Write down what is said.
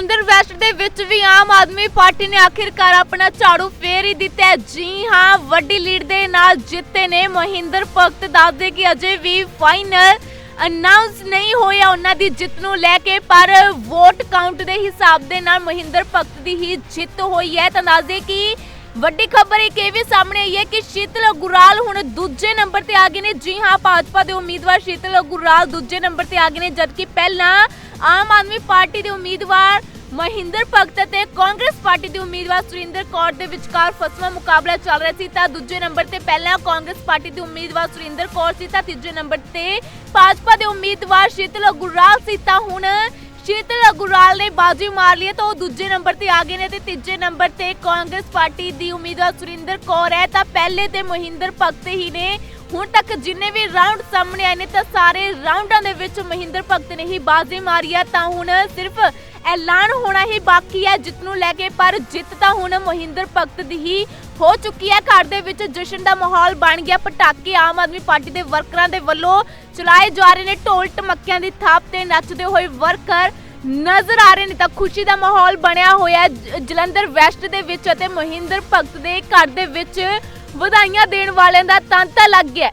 ਵੀ Aam Aadmi party ਨੇ ਆਖਿਰਕਾਰ ਆਪਣਾ ਝਾੜੂ ਫੇਰ ਹੀ ਦਿੱਤਾ ਹੈ। ਜੀ ਹਾਂ, ਵੱਡੀ ਲੀਡ ਦੇ ਨਾਲ ਜਿੱਤੇ ਨੇ ਮਹਿੰਦਰ ਭਗਤ। ਦੱਸਦੇ ਕਿ ਅਜੇ ਵੀ ਫਾਈਨਲ ਅਨਾਉਂਸ ਨਹੀਂ ਹੋਇਆ ਉਹਨਾਂ ਦੀ ਜਿੱਤ ਨੂੰ ਲੈ ਕੇ, ਪਰ ਵੋਟ ਕਾਊਂਟ ਦੇ ਹਿਸਾਬ ਦੇ ਨਾਲ ਮਹਿੰਦਰ ਭਗਤ ਦੀ ਹੀ ਜਿੱਤ ਹੋਈ ਹੈ। ਤਾਂ ਦੱਸਦੇ ਕਿ ਵੱਡੀ ਖਬਰ ਇੱਕ ਇਹ ਵੀ ਸਾਹਮਣੇ ਆਈ ਹੈ ਕਿ ਸ਼ੀਤਲ ਗੁਰਾਲ ਹੁਣ ਦੂਜੇ ਨੰਬਰ ਤੇ ਆ ਗਏ ਨੇ। ਜੀ ਹਾਂ, ਭਾਜਪਾ ਦੇ ਉਮੀਦਵਾਰ ਸ਼ੀਤਲ ਗੁਰਾਲ ਦੂਜੇ ਨੰਬਰ ਤੇ ਆ ਗਏ ਨੇ, ਜਦਕਿ ਪਹਿਲਾਂ ਆਮ ਆਦਮੀ ਪਾਰਟੀ ਦੇ ਉਮੀਦਵਾਰ ਮਹਿੰਦਰ ਭਗਤ ਅਤੇ ਕਾਂਗਰਸ ਪਾਰਟੀ ਦੇ ਉਮੀਦਵਾਰ ਸੁਰਿੰਦਰ ਕੌਰ ਦੇ ਵਿਚਕਾਰ ਫਸਵਾ ਮੁਕਾਬਲਾ ਚੱਲ ਰਿਹਾ ਸੀ ਤਾਂ ਦੂਜੇ ਨੰਬਰ ਤੇ ਪਹਿਲਾਂ ਕਾਂਗਰਸ ਪਾਰਟੀ ਦੇ ਉਮੀਦਵਾਰ ਸੁਰਿੰਦਰ ਕੌਰ ਸੀ ਤਾਂ ਤੀਜੇ ਨੰਬਰ ਤੇ ਭਾਜਪਾ ਦੇ ਉਮੀਦਵਾਰ ਸ਼ੀਤਲ ਗੁਰਾਲ ਸੀ ਤਾਂ ਹੁਣ ਸ਼ੀਤਲ ਗੁਰਾਲ ਨੇ ਬਾਜੀ ਮਾਰ ਲਈ ਹੈ ਤਾਂ ਉਹ ਦੂਜੇ ਨੰਬਰ ਤੇ ਆ ਗਏ ਨੇ ਤੇ ਤੀਜੇ ਨੰਬਰ ਤੇ ਕਾਂਗਰਸ ਪਾਰਟੀ ਦੀ ਉਮੀਦਵਾਰ ਸੁਰਿੰਦਰ ਕੌਰ ਹੈ। ਤਾਂ ਪਹਿਲੇ ਤੇ ਮਹਿੰਦਰ ਭਗਤ ਹੀ ਨੇ। ਹੁਣ ਤੱਕ ਜਿੰਨੇ ਵੀ ਰਾਉਂਡ ਸਾਹਮਣੇ ਆਏ ਨੇ ਤਾਂ ਸਾਰੇ ਰਾਉਂਡਾਂ ਦੇ ਵਿੱਚ ਮਹਿੰਦਰ ਭਗਤ ਨੇ ਹੀ ਬਾਜੀ ਮਾਰੀ ਹੈ। ਤਾਂ ਹੁਣ ਸਿਰਫ ਐਲਾਨ ਹੋਣਾ ਹੀ ਬਾਕੀ ਹੈ ਜਿੱਤ ਨੂੰ ਲੈ ਕੇ, ਪਰ ਜਿੱਤ ਤਾਂ ਹੁਣ ਮਹਿੰਦਰ ਭਗਤ ਦੀ ਹੀ ਹੋ ਚੁੱਕੀ ਹੈ। ਘਰ ਦੇ ਵਿੱਚ ਜਸ਼ਨ ਦਾ ਮਾਹੌਲ ਬਣ ਗਿਆ। ਪਟਾਕੇ ਆਮ ਆਦਮੀ ਪਾਰਟੀ ਦੇ ਵਰਕਰਾਂ ਦੇ ਵੱਲੋਂ ਚਲਾਏ ਜਾ ਰਹੇ ਨੇ। ਢੋਲ ਟਮੱਕਿਆਂ ਦੀ ਥਾਪ ਤੇ ਨੱਚਦੇ ਹੋਏ ਵਰਕਰ ਨਜ਼ਰ ਆ ਰਹੇ ਨੇ ਤਾਂ ਖੁਸ਼ੀ ਦਾ ਮਾਹੌਲ ਬਣਿਆ ਹੋਇਆ ਜਲੰਧਰ ਵੈਸਟ ਦੇ ਵਿੱਚ ਅਤੇ ਮਹਿੰਦਰ ਭਗਤ ਦੇ ਘਰ ਦੇ ਵਿੱਚ ਵਧਾਈਆਂ ਦੇਣ ਵਾਲਿਆਂ ਦਾ ਤਾਂਤਾ ਲੱਗ ਗਿਆ ਹੈ।